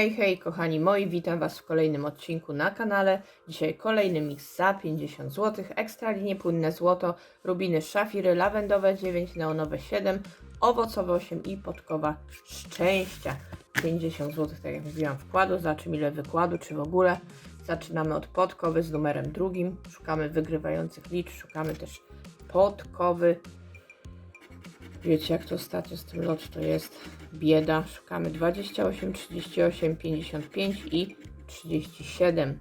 Hej, hej, kochani moi, witam Was w kolejnym odcinku na kanale. Dzisiaj kolejny mix za 50 zł, ekstra linie płynne złoto, rubiny szafiry, lawendowe 9, neonowe 7, owocowe 8 i podkowa szczęścia 50 zł, tak jak mówiłam, wkładu. Zobaczymy ile wykładu, czy w ogóle. Zaczynamy od podkowy z numerem drugim, szukamy wygrywających liczb, szukamy też podkowy. Wiecie jak to ostatnio z tym to jest bieda. Szukamy 28, 38, 55 i 37.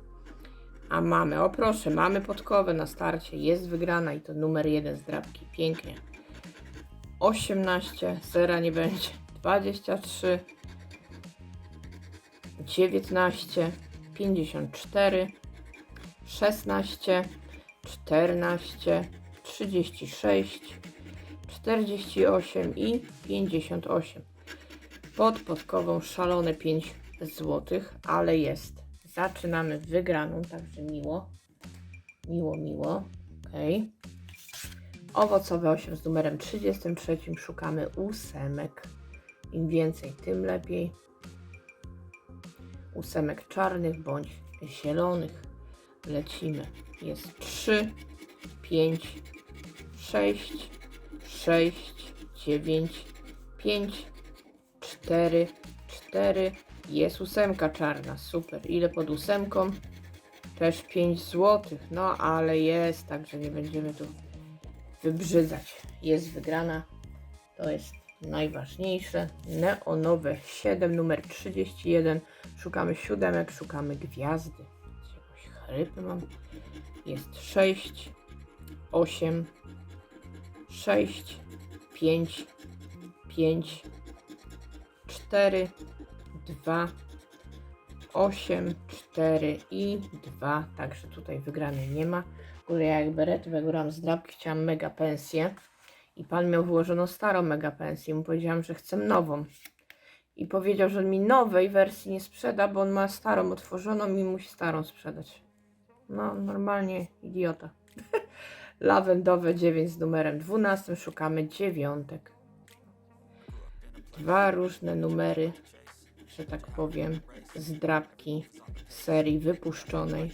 A mamy, o proszę, mamy podkowę na starcie. Jest wygrana i to numer jeden z drabki. Pięknie. 18, zera nie będzie. 23, 19, 54, 16, 14, 36, 48 i 58. Pod podkową szalone 5 zł, ale jest. Zaczynamy wygraną, także miło. Miło, miło. Ok. Owocowe 8 z numerem 33. Szukamy ósemek. Im więcej, tym lepiej. Ósemek czarnych bądź zielonych. Lecimy. Jest 3, 5, 6, 6, 9, 5, 4, 4. Jest ósemka czarna, super. Ile pod ósemką? Też 5 zł. No ale jest, także nie będziemy tu wybrzydzać. Jest wygrana. To jest najważniejsze. Neonowe 7, numer 31. Szukamy siódemek, szukamy gwiazdy. Jakąś chrypy mam. Jest 6, 8, 6, 5, 5, 4, 2, 8, 4 i 2. Także tutaj wygranej nie ma. Ja jak beretów, jak grałam z drabki, chciałam mega pensję. I pan miał wyłożoną starą mega pensję. Mu powiedziałam, że chcę nową. I powiedział, że mi nowej wersji nie sprzeda, bo on ma starą otworzoną i musi starą sprzedać. No, normalnie idiota. Lawendowe 9 z numerem 12. Szukamy dziewiątek. Dwa różne numery, że tak powiem, z drabki serii wypuszczonej.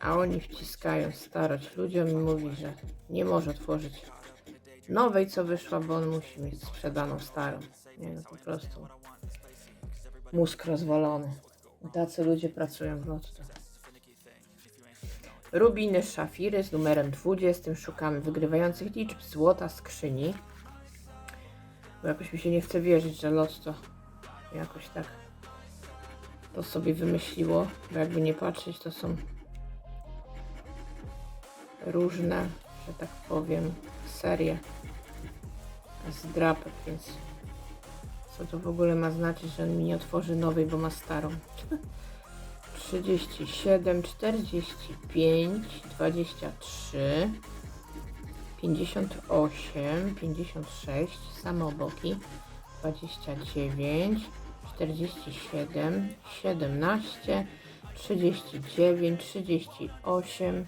A oni wciskają starość ludziom i mówi, że nie może otworzyć nowej, co wyszła, bo on musi mieć sprzedaną starą. Nie no, po prostu mózg rozwalony. Tacy ludzie pracują w lotto. Rubiny szafiry z numerem 20. Szukamy wygrywających liczb złota skrzyni. Bo jakoś mi się nie chce wierzyć, że lotto jakoś tak to sobie wymyśliło. Bo jakby nie patrzeć, to są różne, że tak powiem, serie z drapek, więc co to w ogóle ma znaczyć, że on mi nie otworzy nowej, bo ma starą. 37, 45, 23, 58, 56, same boki, 29, 47, 17, 39, 38,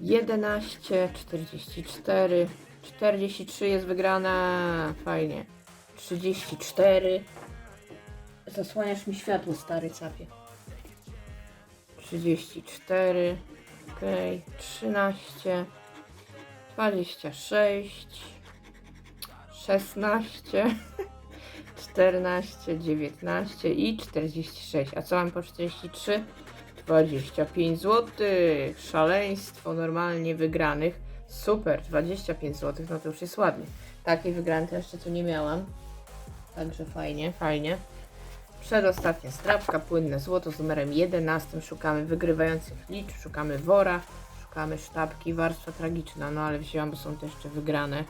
11, 44, 43 jest wygrana, fajnie, 34, zasłaniasz mi światło stary capie, 34, ok, 13, 26, 16, 14, 19 i 46. A co mam po 43? 25 zł. Szaleństwo normalnie wygranych. Super, 25 zł, no to już jest ładnie. Takiej wygranej to jeszcze tu nie miałam. Także fajnie, fajnie. Przedostatnia strapka, płynne złoto z numerem 11. Szukamy wygrywających liczb, szukamy wora, szukamy sztabki, warstwa tragiczna, no ale wzięłam, bo są to jeszcze wygrane.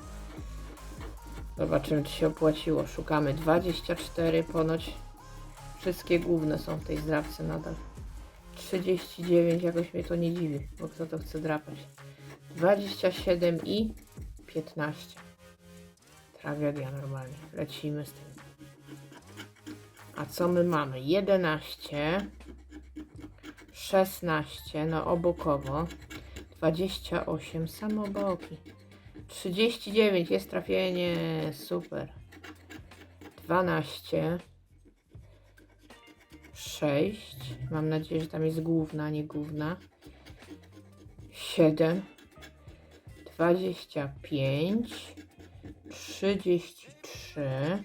Zobaczymy, czy się opłaciło. Szukamy 24, ponoć wszystkie główne są w tej zdrabce nadal. 39, jakoś mnie to nie dziwi, bo kto to chce drapać. 27 i 15. Tragedia normalnie. Lecimy z tym. A co my mamy? 11, 16, no obokowo, 28, samoboki, 39 jest trafienie, super. 12, 6, mam nadzieję, że tam jest główna, nie główna, 7, 25, 33,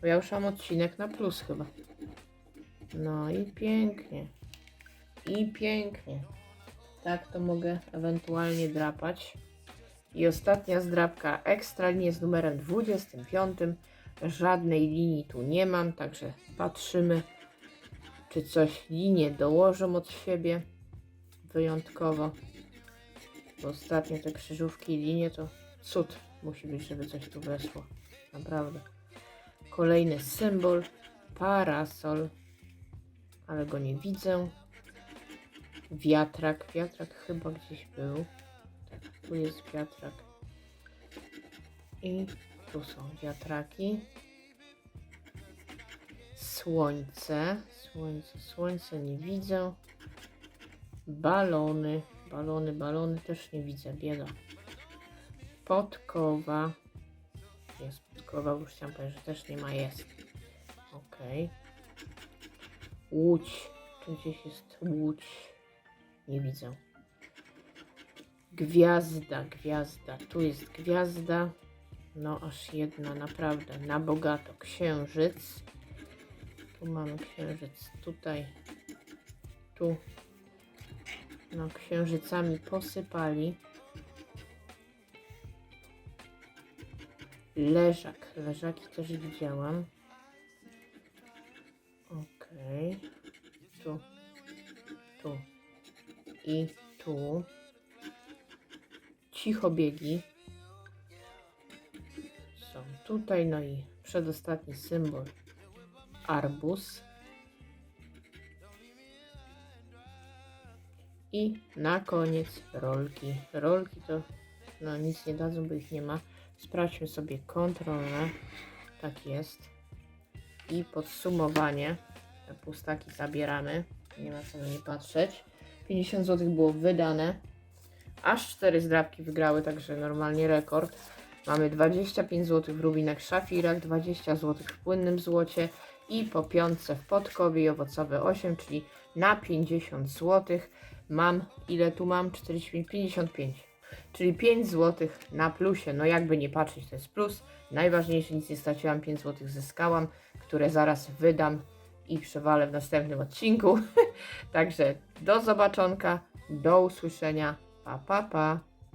bo ja już mam odcinek na plus chyba. No i pięknie. I pięknie. Tak to mogę ewentualnie drapać. I ostatnia zdrabka ekstra linie z numerem 25. Żadnej linii tu nie mam, także patrzymy, czy coś linie dołożą od siebie wyjątkowo. Bo ostatnio te krzyżówki i linie to cud musi być, żeby coś tu weszło. Naprawdę. Kolejny symbol. Parasol. Ale go nie widzę. Wiatrak. Wiatrak chyba gdzieś był. Tak, tu jest wiatrak. I tu są wiatraki. Słońce. Słońce, słońce nie widzę. Balony. Balony, balony też nie widzę. Bieda. Podkowa. Podkowa, już chciałam powiedzieć, że też nie ma, jest. Okej. Łódź. Tu gdzieś jest łódź. Nie widzę. Gwiazda, gwiazda. Tu jest gwiazda. No, aż jedna, naprawdę. Na bogato. Księżyc. Tu mamy księżyc. Tutaj. Tu. No, księżycami posypali. Leżak. Leżaki też widziałam. Okej. Tu. Tu. I tu. Cichobiegi. Są tutaj. No i przedostatni symbol. Arbus. I na koniec rolki. Rolki to no nic nie dadzą, bo ich nie ma. Sprawdźmy sobie kontrolne. Tak jest. I podsumowanie. Te pustaki zabieramy. Nie ma co na nie patrzeć. 50 zł było wydane. Aż 4 zdrabki wygrały, także normalnie rekord. Mamy 25 zł w rubinach szafirach, 20 zł w płynnym złocie i po piątce w podkowie i owocowe 8, czyli na 50 zł. Mam, ile tu mam? 45, 55. Czyli 5 zł na plusie. No jakby nie patrzeć, to jest plus. Najważniejsze, nic nie straciłam, 5 zł zyskałam, które zaraz wydam i przewalę w następnym odcinku. Także do zobaczonka, do usłyszenia. Pa, pa, pa.